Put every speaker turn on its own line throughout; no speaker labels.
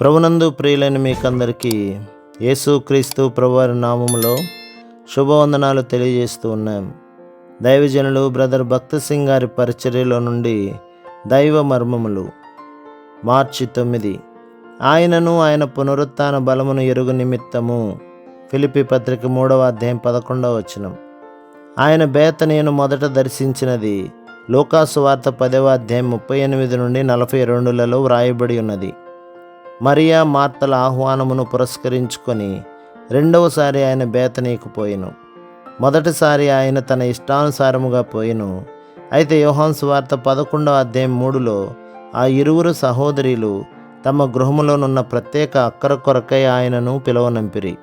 ప్రభునందు ప్రియులైన మీకందరికీ యేసుక్రీస్తు ప్రభువారి నామములో శుభవందనాలు తెలియజేస్తూ ఉన్నాం. దైవజనులు బ్రదర్ భక్త సింగ్ గారి పరిచర్యలో నుండి దైవ మర్మములు. మార్చి తొమ్మిది. ఆయనను ఆయన పునరుత్న బలమును ఎరుగు నిమిత్తము ఫిలిపి పత్రిక మూడవ అధ్యాయం పదకొండవ వచనం. ఆయన బేత నేను మొదట దర్శించినది లోకాసు వార్త పదవ అధ్యాయం ముప్పై ఎనిమిది నుండి నలభై రెండులలో వ్రాయబడి ఉన్నది. మరియా మార్తల ఆహ్వానమును పురస్కరించుకొని రెండవసారి ఆయన బేతనీకు పోయిను. మొదటిసారి ఆయన తన ఇష్టానుసారముగా పోయిను. అయితే యోహాన్ సువార్త పదకొండవ అధ్యాయం మూడులో ఆ ఇరువురు సహోదరులు తమ గృహములోనున్న ప్రత్యేక అక్కర కొరకై ఆయనను పిలవనంపిరి.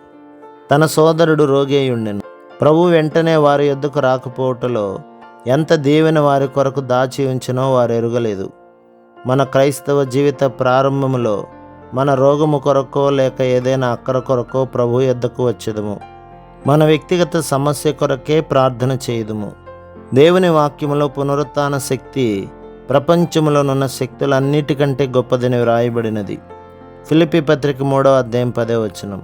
తన సోదరుడు రోగి అయి ప్రభు వెంటనే వారి యొద్దకు రాకపోవటలో ఎంత దీవెన వారి కొరకు దాచి ఉంచినో వారు ఎరుగలేదు. మన క్రైస్తవ జీవిత ప్రారంభములో మన రోగము కొరకో లేక ఏదైనా అక్కర కొరకో ప్రభు ఎద్దకు వచ్చేదము. మన వ్యక్తిగత సమస్య కొరకే ప్రార్థన చేయుదుము. దేవుని వాక్యములో పునరుత్న శక్తి ప్రపంచములోనున్న శక్తులన్నిటికంటే గొప్పదని వ్రాయబడినది. ఫిలిపి పత్రిక మూడవ అధ్యాయం పదే వచనం.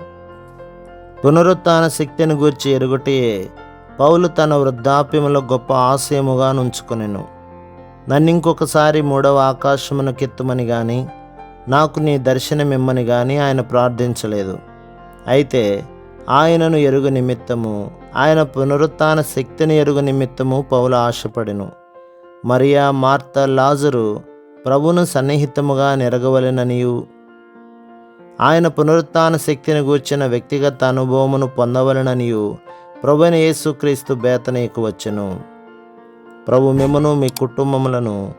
పునరుత్న శక్తిని గూర్చి ఎరుగుటయే పౌలు తన వృద్ధాప్యములో గొప్ప ఆశయముగా నుంచుకునేను. నన్ను ఇంకొకసారి మూడవ ఆకాశమునకెత్తుమని కానీ నాకు నీ దర్శనమిమ్మని గాని ఆయన ప్రార్థించలేదు. అయితే ఆయనను ఎరుగు నిమిత్తము ఆయన పునరుత్న శక్తిని ఎరుగు నిమిత్తము పౌలు ఆశపడెను. మరియా మార్త లాజరు ప్రభును సన్నిహితముగా నెరగవలెననియు. ఆయన పునరుత్న శక్తిని గూర్చిన వ్యక్తిగత అనుభవమును పొందవలననియు. ప్రభుని యేసుక్రీస్తు బేతనీకు వచ్చెను. ప్రభు మిమ్మను మీ కుటుంబములను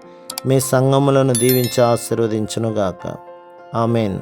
మీ సంఘములను దీవించి ఆశీర్వదించునుగాక. ఆమెన్.